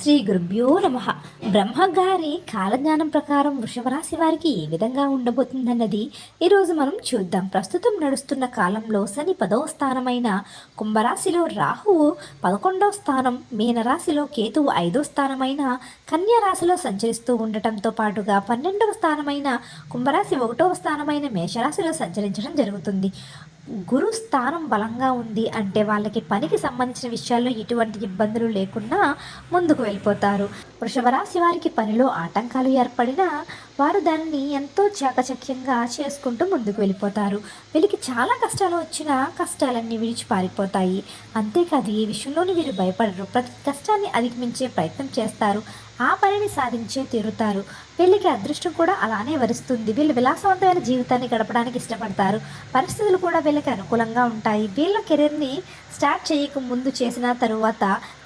శ్రీ గురుభ్యో నమ. బ్రహ్మగారి కాలజ్ఞానం ప్రకారం వృషభరాశి వారికి ఏ విధంగా ఉండబోతుందన్నది ఈరోజు మనం చూద్దాం. ప్రస్తుతం నడుస్తున్న కాలంలో శని పదవ స్థానమైన కుంభరాశిలో రాహువు పదకొండవ స్థానం మీనరాశిలో కేతువు ఐదో స్థానమైన కన్యా రాశిలో సంచరిస్తూ ఉండటంతో పాటుగా పన్నెండవ స్థానమైన కుంభరాశి ఒకటవ స్థానమైన మేషరాశిలో సంచరించడం జరుగుతుంది. గురు స్థానం బలంగా ఉంది అంటే వాళ్ళకి పనికి సంబంధించిన విషయాల్లో ఎటువంటి ఇబ్బందులు లేకుండా ముందుకు వెళ్ళిపోతారు. వృషభ రాశి వారికి పనిలో ఆటంకాలు ఏర్పడినా వారు దానిని ఎంతో చాకచక్యంగా చేసుకుంటూ ముందుకు వెళ్ళిపోతారు. వీళ్ళకి చాలా కష్టాలు వచ్చినా కష్టాలన్నీ విడిచి పారిపోతాయి. అంతేకాదు ఈ విషయంలోని వీరు భయపడరు. ప్రతి కష్టాన్ని అధిగమించే ప్రయత్నం చేస్తారు. ఆ పనిని సాధించే తీరుతారు. వీళ్ళకి అదృష్టం కూడా అలానే వరుస్తుంది. వీళ్ళు విలాసవంతమైన జీవితాన్ని గడపడానికి ఇష్టపడతారు. పరిస్థితులు కూడా వీళ్ళకి అనుకూలంగా ఉంటాయి. వీళ్ళ కెరీర్ని స్టార్ట్ చేయక ముందు చేసిన తరువాత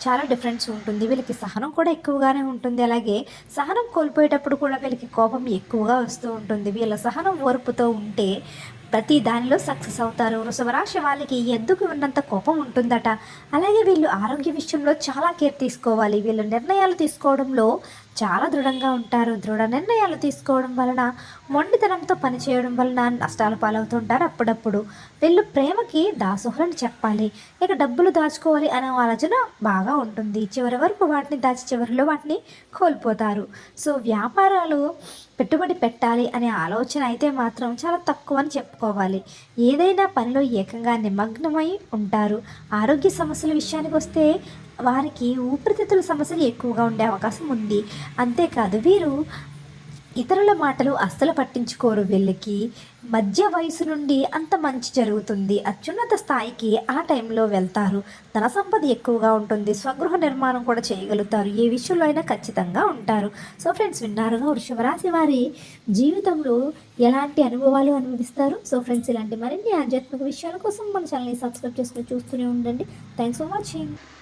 చాలా డిఫరెన్స్ ఉంటుంది. వీళ్ళకి సహనం కూడా ఎక్కువగానే ఉంటుంది. అలాగే సహనం కోల్పోయేటప్పుడు కూడా వీళ్ళకి కోపం ఎక్కువగా వస్తూ ఉంటుంది. వీళ్ళ సహనం ఓర్పుతో ఉంటే ప్రతి దానిలో సక్సెస్ అవుతారు. వృషభరాశి వాళ్ళకి ఎందుకు ఉన్నంత కోపం ఉంటుందట? అలాగే వీళ్ళు ఆరోగ్య విషయంలో చాలా కేర్ తీసుకోవాలి. వీళ్ళు నిర్ణయాలు తీసుకోవడంలో చాలా దృఢంగా ఉంటారు. దృఢ నిర్ణయాలు తీసుకోవడం వలన మొండితనంతో పనిచేయడం వలన నష్టాలు పాలవుతుంటారు అప్పుడప్పుడు. వీళ్ళు ప్రేమకి దాసోహులని చెప్పాలి. ఇక డబ్బులు దాచుకోవాలి అనే ఆలోచన బాగా ఉంటుంది. చివరి వరకు వాటిని దాచి చివరిలో వాటిని కోల్పోతారు. సో వ్యాపారాలు పెట్టుబడి పెట్టాలి అనే ఆలోచన అయితే మాత్రం చాలా తక్కువ అని చెప్పుకోవాలి ఏదైనా పనిలో ఏకంగా నిమగ్నమై ఉంటారు. ఆరోగ్య సమస్యల విషయానికి వస్తే వారికి ఊపిరితిత్తుల సమస్యలు ఎక్కువగా ఉండే అవకాశం ఉంది. అంతేకాదు వీరు ఇతరుల మాటలు అస్సలు పట్టించుకోరు వీళ్ళకి. మధ్య వయసు నుండి అంత మంచి జరుగుతుంది. అత్యున్నత స్థాయికి ఆ టైంలో వెళ్తారు. ధన సంపద ఎక్కువగా ఉంటుంది. స్వగృహ నిర్మాణం కూడా చేయగలుగుతారు. ఏ విషయంలో అయినా ఖచ్చితంగా ఉంటారు. సో ఫ్రెండ్స్ విన్నారుగా వృషభరాశి వారి జీవితంలో ఎలాంటి అనుభవాలు అనుభవిస్తారు? సో ఫ్రెండ్స్ ఇలాంటి మరిన్ని ఆధ్యాత్మిక విషయాల కోసం మన ఛానల్ని సబ్స్క్రైబ్ చేసుకుని చూస్తూనే ఉండండి. Thanks for watching